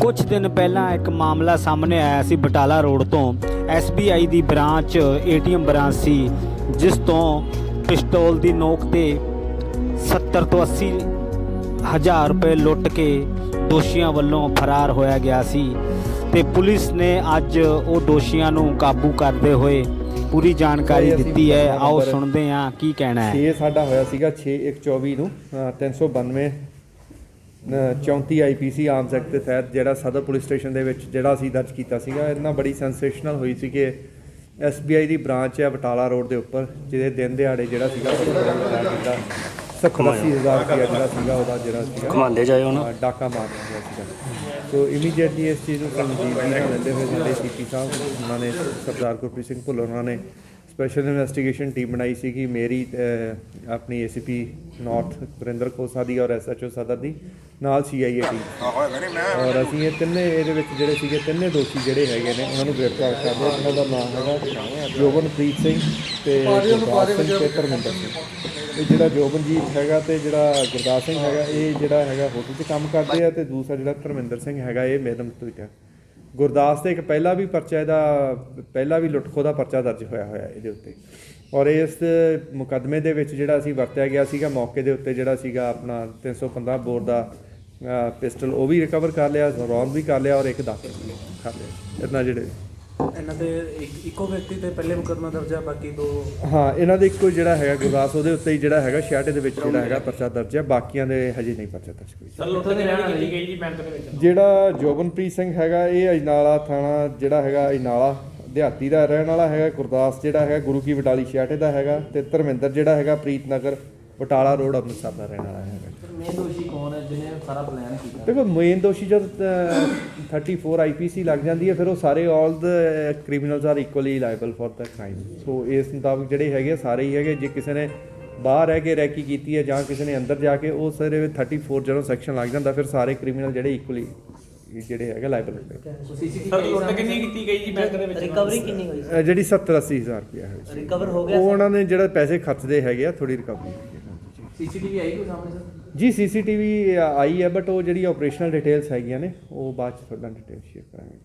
ਕੁਝ ਦਿਨ ਪਹਿਲਾਂ ਇੱਕ ਮਾਮਲਾ ਸਾਹਮਣੇ ਆਇਆ ਸੀ ਬਟਾਲਾ ਰੋਡ ਤੋਂ। SBI ਦੀ ਬ੍ਰਾਂਚ ATM ਬ੍ਰਾਂਚ ਸੀ ਜਿਸ ਤੋਂ ਪਿਸਤੌਲ ਦੀ ਨੋਕ ਤੇ 70 ਤੋਂ 80 ਹਜ਼ਾਰ ਰੁਪਏ ਲੁੱਟ ਕੇ ਦੋਸ਼ੀਆਂ ਵੱਲੋਂ ਫਰਾਰ ਹੋਇਆ ਗਿਆ ਸੀ ਤੇ ਪੁਲਿਸ ਨੇ ਅੱਜ ਉਹ ਦੋਸ਼ੀਆਂ ਨੂੰ ਕਾਬੂ ਕਰਦੇ ਹੋਏ ਪੂਰੀ ਜਾਣਕਾਰੀ ਦਿੱਤੀ ਹੈ। ਆਓ ਸੁਣਦੇ ਹਾਂ ਕੀ ਕਹਿਣਾ ਹੈ। 6 ਸਾਡਾ ਹੋਇਆ ਸੀਗਾ 6124 ਨੂੰ ਅ, 392 ਅ, 34 ਆਈਪੀਸੀ ਆਰਮਸ ਐਕਟ ਦੇ ਤਹਿਤ ਜਿਹੜਾ ਸਦਰ ਪੁਲਿਸ ਸਟੇਸ਼ਨ ਦੇ ਵਿੱਚ ਜਿਹੜਾ ਅਸੀਂ ਦਰਜ ਕੀਤਾ ਸੀਗਾ ਇਹਨਾਂ ਬੜੀ ਸੈਂਸੇਸ਼ਨਲ ਹੋਈ ਸੀ ਕਿ ਐਸਬੀਆਈ ਦੀ ਬ੍ਰਾਂਚ ਹੈ ਬਟਾਲਾ ਰੋਡ ਦੇ ਉੱਪਰ ਜਿਹਦੇ ਦਿਨ ਦਿਹਾੜੇ ਜਿਹੜਾ ਸੀਗਾ ਜਿਹੜਾ 70000 ਰੁਪਏ ਜਿਹੜਾ ਸੀਗਾ ਉਹਦਾ ਜਿਹੜਾ ਸੀਗਾ। ਘੁਮਾਉਂਦੇ ਜਾਇਓ ਨਾ। ਅ, ਡਾਕਾ ਮਾਰਿਆ ਹੋਇਆ ਸੀਗਾ। ਸੋ ਇਮੀਡੀਏਟਲੀ ਇਸ ਚੀਜ਼ ਨੂੰ ਸੰਜੀਦਗੀ ਨਾਲ ਲੈਂਦੇ ਹੋਏ ਸਾਡੇ ਸੀਪੀ ਸਾਹਿਬ ਉਹਨਾਂ ਨੇ ਸਰਦਾਰ ਗੁਰਪ੍ਰੀਤ ਸਿੰਘ ਭੁੱਲਰ ਉਹਨਾਂ ਨੇ ਸਪੈਸ਼ਲ ਇਨਵੈਸਟੀਗੇਸ਼ਨ ਟੀਮ ਬਣਾਈ ਸੀ ਕਿ ਮੇਰੀ ਅ, ਆਪਣੀ ਏਸੀਪੀ ਨਾਰਥ ਵਰਿੰਦਰ ਕੋਸਾ ਦੀ ਔਰ ਐਸਐਚਓ ਸਦਰ ਦੀ ਨਾਲ ਸੀਆਈਏ ਟੀਮ ਔਰ ਅਸੀਂ ਇਹ ਤਿੰਨੇ ਇਹਦੇ ਵਿੱਚ ਜਿਹੜੇ ਸੀਗੇ ਤਿੰਨੇ ਦੋਸ਼ੀ ਜਿਹੜੇ ਹੈਗੇ ਨੇ ਉਹਨਾਂ ਨੂੰ ਗ੍ਰਿਫਤਾਰ ਕਰ ਲਿਆ। ਉਹਨਾਂ ਦਾ ਨਾਮ ਹੈਗਾ ਜੋਬਨਪ੍ਰੀਤ ਸਿੰਘ ਤੇ ਗੁਰਦਾਸ ਸਿੰਘ ਤੇ ਧਰਮਿੰਦਰ ਸਿੰਘ। ਇਹ ਜਿਹੜਾ ਜੋਬਨਜੀਤ ਹੈਗਾ ਤੇ ਜਿਹੜਾ ਗੁਰਦਾਸ ਸਿੰਘ ਹੈਗਾ ਇਹ ਜਿਹੜਾ ਹੈਗਾ ਹੋਟਲ 'ਚ ਕੰਮ ਕਰਦੇ ਆ ਤੇ ਦੂਸਰਾ ਜਿਹੜਾ ਧਰਮਿੰਦਰ ਸਿੰਘ ਹੈਗਾ ਇਹ ਮੇਦਮ ਤੋਂ ਹੈ। ਗੁਰਦਾਸ ਤੇ ਇੱਕ ਪਹਿਲਾ ਵੀ ਪਰਚਾ ਇਹਦਾ, ਪਹਿਲਾ ਵੀ ਲੁੱਟਖੋ ਦਾ ਪਰਚਾ ਦਰਜ ਹੋਇਆ ਹੋਇਆ ਇਹਦੇ ਉੱਤੇ। ਔਰ ਇਸ ਮੁਕੱਦਮੇ ਦੇ ਵਿੱਚ ਜਿਹੜਾ ਅਸੀਂ ਵਰਤਿਆ ਗਿਆ ਸੀਗਾ, ਮੌਕੇ ਦੇ ਉੱਤੇ ਜਿਹੜਾ ਸੀਗਾ ਆਪਣਾ 315 ਬੋਰ ਦਾ ਪਿਸਟਲ, ਉਹ ਵੀ ਰਿਕਵਰ ਕਰ ਲਿਆ ਰੌਂਦ ਵੀ ਕਰ ਲਿਆ ਔਰ ਇੱਕ ਦਾਤਰ ਕਰ ਲਿਆ। ਇਹਨਾਂ ਜਿਹੜੇ ਇਹਨਾਂ ਤੇ ਇੱਕ ਇੱਕੋ ਵਿਅਕਤੀ ਤੇ ਪਹਿਲੇ ਮੁਕੱਦਮਾ ਦਰਜ ਹੈ ਬਾਕੀ ਦੋ ਹਾਂ ਇਹਨਾਂ ਦੇ ਇੱਕੋ ਜਿਹੜਾ ਹੈਗਾ ਗੁਰਦਾਸ ਉਹਦੇ ਉੱਤੇ ਹੀ ਜਿਹੜਾ ਹੈਗਾ ਛਿਆਟੇ ਦੇ ਵਿੱਚ ਜਿਹੜਾ ਹੈਗਾ ਪਰਚਾ ਦਰਜ ਹੈ ਬਾਕੀਆਂ ਦੇ ਹਜੇ ਨਹੀਂ ਪਰਚਾ ਦਰਜ ਕੋਈ। ਸਰ ਲੁੱਟ ਕੇ ਰਹਿਣ ਕੀਤੀ ਗਈ ਜੀ ਬੈਂਕ ਦੇ ਵਿੱਚ। ਜਿਹੜਾ ਜੋਬਨਪ੍ਰੀਤ ਸਿੰਘ ਹੈਗਾ ਇਹ ਅਜਨਾਲਾ ਥਾਣਾ ਜਿਹੜਾ ਹੈਗਾ ਅਜਨਾਲਾ ਦਿਹਾਤੀ ਦਾ ਰਹਿਣ ਵਾਲਾ ਹੈਗਾ ਗੁਰਦਾਸ ਜਿਹੜਾ ਹੈਗਾ ਗੁਰੂ ਕੀ ਬਟਾਲੀ ਛਿਆਟੇ ਦਾ ਹੈਗਾ ਤੇ ਧਰਮਿੰਦਰ ਜਿਹੜਾ ਹੈਗਾ ਪ੍ਰੀਤਨਗਰ ਬਟਾਲਾ ਰੋਡ ਅੰਮ੍ਰਿਤਸਰ ਦਾ ਰਹਿਣ ਵਾਲਾ ਹੈਗਾ। ਮੇਨ ਦੋਸ਼ੀ ਕੌਣ ਹੈ ਜਿਹਨੇ ਸਾਰਾ ਪਲਾਨ ਕੀਤਾ? ਦੇਖੋ ਮੇਨ ਦੋਸ਼ੀ ਜਦ ਅਹ, 34 ਆਈਪੀਸੀ ਲੱਗ ਜਾਂਦੀ ਹੈ ਫਿਰ ਉਹ ਸਾਰੇ all the criminals are equally liable for the crime so ਇਸ ਮੁਤਾਬਕ ਜਿਹੜੇ ਹੈਗੇ ਆ, ਸਾਰੇ ਹੀ ਹੈਗੇ ਜੇ ਕਿਸੇ ਨੇ ਬਾਹਰ ਰਹਿ ਕੇ ਰੈਕੀ ਕੀਤੀ ਹੈ ਜਾਂ ਕਿਸੇ ਨੇ ਅੰਦਰ ਜਾ ਕੇ ਉਹ ਸਾਰੇ 34 ਜਦੋਂ ਸੈਕਸ਼ਨ ਲੱਗ ਜਾਂਦਾ ਫਿਰ ਸਾਰੇ ਕ੍ਰਿਮੀਨਲ ਜਿਹੜੇ ਇਕੁਅਲੀ ਜਿਹੜੇ ਹੈਗੇ ਲਾਇਬਲ ਹੁੰਦੇ ਸਰ ਲੁੱਟ ਕਿੰਨੀ ਕੀਤੀ ਗਈ ਜੀ ਬੈਂਕ ਦੇ ਵਿੱਚ? ਰਿਕਵਰੀ ਕਿੰਨੀ ਹੋਈ? ਅਹ, ਜਿਹੜੀ 70 80 ਹਜ਼ਾਰ ਰੁਪਇਆ ਹੈ ਰਿਕਵਰ ਹੋ ਗਿਆ ਉਹ ਉਹਨਾਂ ਨੇ ਜਿਹੜਾ ਪੈਸੇ ਖਰਚਦੇ ਹੈਗੇ ਆ ਥੋੜੀ ਰਿਕਵਰੀ ਹੋਈ ਹੈ। ਸੀਸੀਟੀਵੀ ਆਈ ਕੋਈ ਸਾਹਮਣੇ ਸਰ? ਜੀ ਸੀਸੀਟੀਵੀ ਆਈ ਹੈ ਬਟ ਉਹ ਜਿਹੜੀ ਆਪਰੇਸ਼ਨਲ ਡਿਟੇਲਸ ਹੈਗੀਆਂ ਨੇ ਉਹ ਬਾਅਦ ਚ ਤੁਹਾਡਾ ਡਿਟੇਲ ਸ਼ੇਅਰ ਕਰਾਂਗੇ।